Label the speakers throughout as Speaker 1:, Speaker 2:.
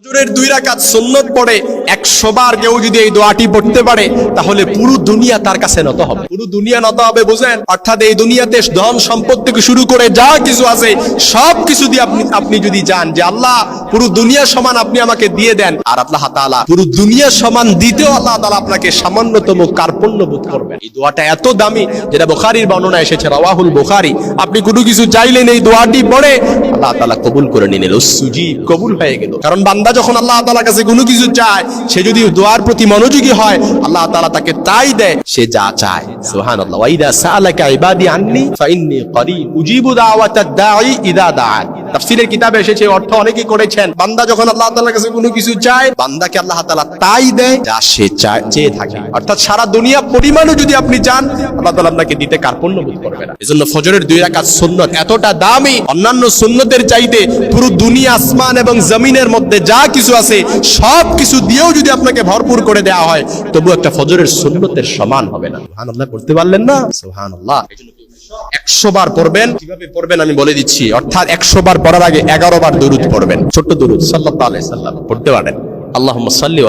Speaker 1: ফজরের দুই রাকাত সুন্নত পড়ে একশো বার কেউ যদি এই দোয়াটি পড়তে পারে, তাহলে পুরো দুনিয়া তার কাছে নত হবে। পুরো দুনিয়া নত হবে বুঝেন অর্থাৎ এই দুনিয়াতে ধন সম্পদ থেকে শুরু করে যা কিছু আছে, সব কিছু দিয়ে আপনি আপনি যদি যান যে, আল্লাহ, পুরো দুনিয়া সমান আপনি আমাকে দিয়ে দেন। আর আল্লাহ তাআলা পুরো দুনিয়া সমান দিতেও আল্লাহ তালা আপনাকে সামান্যতম কার্পণ্য বোধ করবেন। এই দোয়াটা এত দামি, যেটা বোখারির বর্ণনা এসেছে, রাওয়াহুল বুখারী। আপনি কোনো কিছু চাইলেন এই দোয়াটি পড়ে, আল্লাহ তালা কবুল করে নিলেন। কবুল হয়ে গেল। কারণ বান্দা যখন আল্লাহ তাআলার কাছে কোনো কিছু চায় সে যদি দোয়ার প্রতি মনোযোগী হয়, আল্লাহ তালা তাকে তাই দেয়, সে যা চায়। সোহান আল্লাহ ইদা সালাকা ইবাদি আননি, ফাইন্নি করি উজিবু দাওয়াত দাই ইদা দাআন। তাফসীরের কিতাবে এসেছে অর্থ অনেকেই করেছেন। বান্দা যখন আল্লাহ তাআলার কাছে কোনো কিছু চায়, বান্দাকে আল্লাহ তাআলা তাই দেয় যা সে চায়, চেয়ে থাকে। অর্থাৎ সারা দুনিয়া পরিমাণও যদি আপনি চান, আল্লাহ তাআলা আপনাকে দিতে কার্পণ্য বোধ করবে না। এজন্য ফজরের দুই রাকাত সুন্নত এতটা দামি, অন্যান্য সুন্নতের চাইতে পুরো দুনিয়া আসমান এবং জমিনের মধ্যে যা কিছু আছে, সব কিছু দিয়েও যদি আপনাকে ভরপুর করে দেওয়া হয় তবু একটা ফজরের সুন্নতের সমান হবে না। সুবহানাল্লাহ, করতে পারলেন না? সুবহানাল্লাহ। একশো বার পড়বেন কীভাবে পড়বেন আমি বলে দিচ্ছি। অর্থাৎ একশো বার পড়ার আগে এগারো বার দুরুদ পড়বেন। ছোট্ট সাল্লাহ আলাই সাল্লাম, পড়তে পারেন। আল্লাহ সাল্লি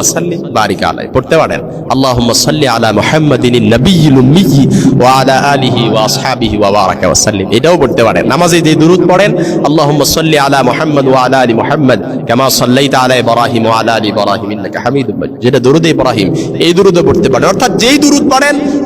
Speaker 1: এটাও পড়তে পারেন। যে পড়েন আলা মোহাম্মদ ওয়া আলা মোহাম্মদ আলি যেটা দুরুদ ইব্রাহিম, এই দুরুদও পড়তে পারেন। অর্থাৎ যেই দুরুদ পড়েন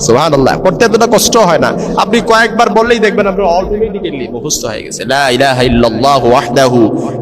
Speaker 1: সুবহানাল্লাহ। পড়তে এতটা কষ্ট হয় না। আপনি কয়েকবার বললেই দেখবেন আপনি অটোমেটিক্যালি মুখস্থ হয়ে গেছে। লা ইলাহা ইল্লাল্লাহ ওয়াহদাহু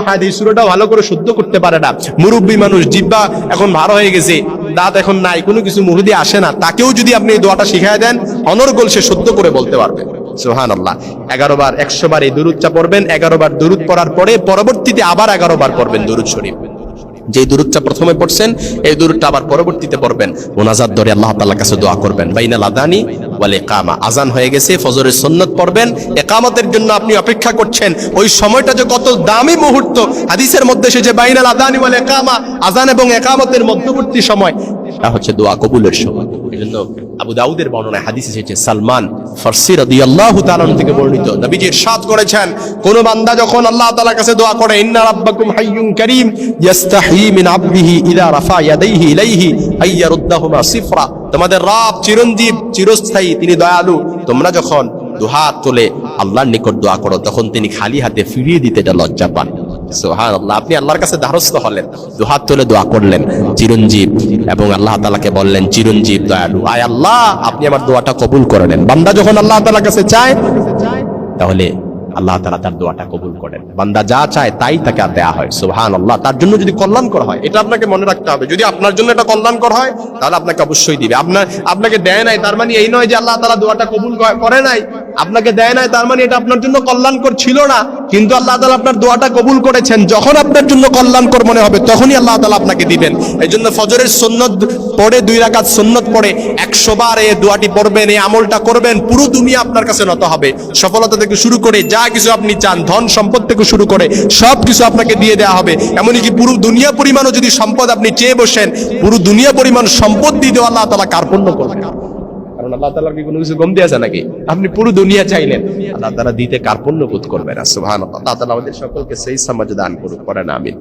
Speaker 1: আহাদ ভালো করে শুদ্ধ করতে পারে না। মুরব্বী মানুষ, জিব্বা এখন ভালো হয়ে গেছে, দাঁত এখন নাই, কোনো কিছু আসে না। তাকেও যদি আপনি এই দোয়াটা শিখায় দেন, অনর্গল সে শুদ্ধ করে বলতে পারবে। দুরুদটা যে প্রথমে পড়ছেন, এই দূরটা আবার পরবর্তীতে পড়বেন। আল্লাহ কাছে দোয়া করবেন। বাইনাল আদানি ওয়াল ইকামা। আজান হয়ে গেছে, ফজরের সুন্নাত পড়বেন। ইকামতের জন্য আপনি অপেক্ষা করছেন। ওই সময়টা যে কত দামি মুহূর্ত। হাদিসের মধ্যে সে যে বাইনাল আদানি ওয়াল ইকামা। আজান এবং ইকামতের মধ্যবর্তী সময়। হচ্ছে দোয়া কবুলের সময়। আল্লাহ কাছে দোয়া করে সিফরা। তোমাদের রব চিরঞ্জীব, চিরস্থায়ী, তিনি দয়ালু। তোমরা যখন দুহাত তোলে আল্লাহর নিকট দোয়া করো, তখন তিনি খালি হাতে ফিরিয়ে দিতে এটা লজ্জা পান। সোহান আল্লাহ আপনি আল্লাহর কাছে ধারস্থ হলেন, দুহাত তুলে দোয়া করলেন, চিরঞ্জীব, এবং আল্লাহ তালাকে বললেন, চিরঞ্জীব, দয়ালু। আয় আল্লাহ, আপনি আমার দোয়াটা কবুল করে নেন। বান্দা যখন আল্লাহ তালার কাছে চায়, তাহলে আল্লাহ তালা তার দোয়াটা কবুল করেন। বান্দা যা চায় তাই তাকে আর দেয়া হয়। সুহান আল্লাহ তার জন্য যদি কল্যাণকর হয়, এটা আপনাকে মনে রাখতে হবে। যদি আপনার জন্য এটা কল্যাণকর হয়, তাহলে আপনাকে অবশ্যই দিবে। আপনার, আপনাকে দেয় নাই, তার মানে এই নয় যে আল্লাহ তালা দোয়াটা কবুল করে- করে নাই। আপনাকে দেয় নাই, তার মানে এটা আপনার জন্য কল্যাণকর ছিল না। কিন্তু আল্লাহ তালা আপনার দোয়াটা কবুল করেছেন। যখন আপনার জন্য কল্যাণকর মনে হবে, তখনই আল্লাহ তালা আপনাকে দিবেন। এই জন্য ফজরের সন্ন্যত পড়ে, দুই রাকাত সন্ন্যত পড়ে, একশো বার এই দোয়াটি পড়বেন, এই আমলটা করবেন, পুরো দুনিয়া আপনার কাছে নত হবে। সফলতা থেকে শুরু করে যা কিছু আপনি চান, ধন সম্পদ থেকে শুরু করে সব কিছু আপনাকে দিয়ে দেওয়া হবে। এমনকি পুরো দুনিয়া পরিমাণও যদি সম্পদ আপনি চেয়ে বসেন, পুরো দুনিয়া পরিমাণ সম্পদ দিয়ে দেওয়া আল্লাহ তালা কার্পণ্য করবেন। কারণ আল্লাহ তালার কি কোনো কিছু কমতি আছে নাকি? আপনি পুরো দুনিয়া চাইলেন। আল্লাহ তালা দিতে কার্পণ্য বোধ করবেন সুহান আল্লাহ তালা আমাদের সকলকে সেই সমাজ দান করুক, করেন, আমিন।